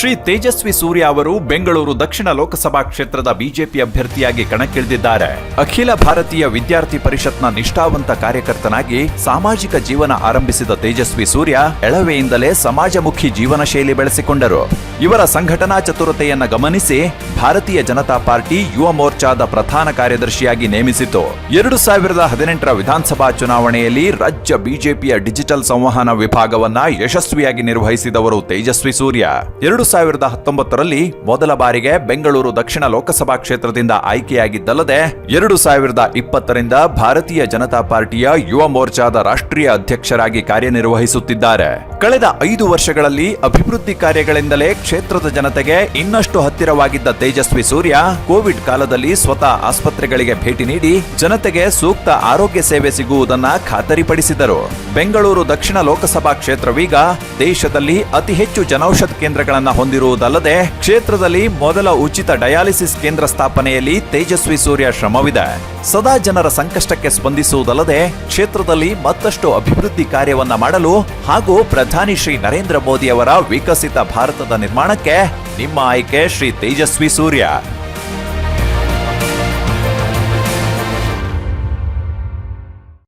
ಶ್ರೀ ತೇಜಸ್ವಿ ಸೂರ್ಯ ಅವರು ಬೆಂಗಳೂರು ದಕ್ಷಿಣ ಲೋಕಸಭಾ ಕ್ಷೇತ್ರದ ಬಿಜೆಪಿ ಅಭ್ಯರ್ಥಿಯಾಗಿ ಕಣಕ್ಕಿಳಿದಿದ್ದಾರೆ. ಅಖಿಲ ಭಾರತೀಯ ವಿದ್ಯಾರ್ಥಿ ಪರಿಷತ್ನ ನಿಷ್ಠಾವಂತ ಕಾರ್ಯಕರ್ತನಾಗಿ ಸಾಮಾಜಿಕ ಜೀವನ ಆರಂಭಿಸಿದ ತೇಜಸ್ವಿ ಸೂರ್ಯ ಎಳವೆಯಿಂದಲೇ ಸಮಾಜಮುಖಿ ಜೀವನ ಶೈಲಿ ಬೆಳೆಸಿಕೊಂಡರು. ಇವರ ಸಂಘಟನಾ ಚತುರತೆಯನ್ನ ಗಮನಿಸಿ ಭಾರತೀಯ ಜನತಾ ಪಾರ್ಟಿ ಯುವ ಮೋರ್ಚಾದ ಪ್ರಧಾನ ಕಾರ್ಯದರ್ಶಿಯಾಗಿ ನೇಮಿಸಿತು. ಎರಡು ಸಾವಿರದ ಹದಿನೆಂಟರ ವಿಧಾನಸಭಾ ಚುನಾವಣೆಯಲ್ಲಿ ರಾಜ್ಯ ಬಿಜೆಪಿಯ ಡಿಜಿಟಲ್ ಸಂವಹನ ವಿಭಾಗವನ್ನ ಯಶಸ್ವಿಯಾಗಿ ನಿರ್ವಹಿಸಿದವರು ತೇಜಸ್ವಿ ಸೂರ್ಯ. ಎರಡು ಸಾವಿರದ ಹತ್ತೊಂಬತ್ತರಲ್ಲಿ ಮೊದಲ ಬಾರಿಗೆ ಬೆಂಗಳೂರು ದಕ್ಷಿಣ ಲೋಕಸಭಾ ಕ್ಷೇತ್ರದಿಂದ ಆಯ್ಕೆಯಾಗಿದ್ದಲ್ಲದೆ ಎರಡು ಸಾವಿರದ ಇಪ್ಪತ್ತರಿಂದ ಭಾರತೀಯ ಜನತಾ ಪಾರ್ಟಿಯ ಯುವ ಮೋರ್ಚಾದ ರಾಷ್ಟ್ರೀಯ ಅಧ್ಯಕ್ಷರಾಗಿ ಕಾರ್ಯನಿರ್ವಹಿಸುತ್ತಿದ್ದಾರೆ. ಕಳೆದ ಐದು ವರ್ಷಗಳಲ್ಲಿ ಅಭಿವೃದ್ಧಿ ಕಾರ್ಯಗಳಿಂದಲೇ ಕ್ಷೇತ್ರದ ಜನತೆಗೆ ಇನ್ನಷ್ಟು ಹತ್ತಿರವಾಗಿದ್ದ ತೇಜಸ್ವಿ ಸೂರ್ಯ ಕೋವಿಡ್ ಕಾಲದಲ್ಲಿ ಸ್ವತಃ ಆಸ್ಪತ್ರೆಗಳಿಗೆ ಭೇಟಿ ನೀಡಿ ಜನತೆಗೆ ಸೂಕ್ತ ಆರೋಗ್ಯ ಸೇವೆ ಸಿಗುವುದನ್ನ ಖಾತರಿಪಡಿಸಿದರು. ಬೆಂಗಳೂರು ದಕ್ಷಿಣ ಲೋಕಸಭಾ ಕ್ಷೇತ್ರವೀಗ ದೇಶದಲ್ಲಿ ಅತಿ ಹೆಚ್ಚು ಜನೌಷಧ ಕೇಂದ್ರಗಳನ್ನ ಹೊಂದಿರುವುದಲ್ಲದೆ ಕ್ಷೇತ್ರದಲ್ಲಿ ಮೊದಲ ಉಚಿತ ಡಯಾಲಿಸಿಸ್ ಕೇಂದ್ರ ಸ್ಥಾಪನೆಯಲ್ಲಿ ತೇಜಸ್ವಿ ಸೂರ್ಯ ಶ್ರಮವಿದೆ. ಸದಾ ಜನರ ಸಂಕಷ್ಟಕ್ಕೆ ಸ್ಪಂದಿಸುವುದಲ್ಲದೆ ಕ್ಷೇತ್ರದಲ್ಲಿ ಮತ್ತಷ್ಟು ಅಭಿವೃದ್ಧಿ ಕಾರ್ಯವನ್ನ ಮಾಡಲು ಹಾಗೂ ಪ್ರಧಾನಿ ಶ್ರೀ ನರೇಂದ್ರ ಮೋದಿ ಅವರ ವಿಕಸಿತ ಭಾರತದ ನಿರ್ಮಾಣಕ್ಕೆ ನಿಮ್ಮ ಆಯ್ಕೆ ಶ್ರೀ ತೇಜಸ್ವಿ ಸೂರ್ಯ.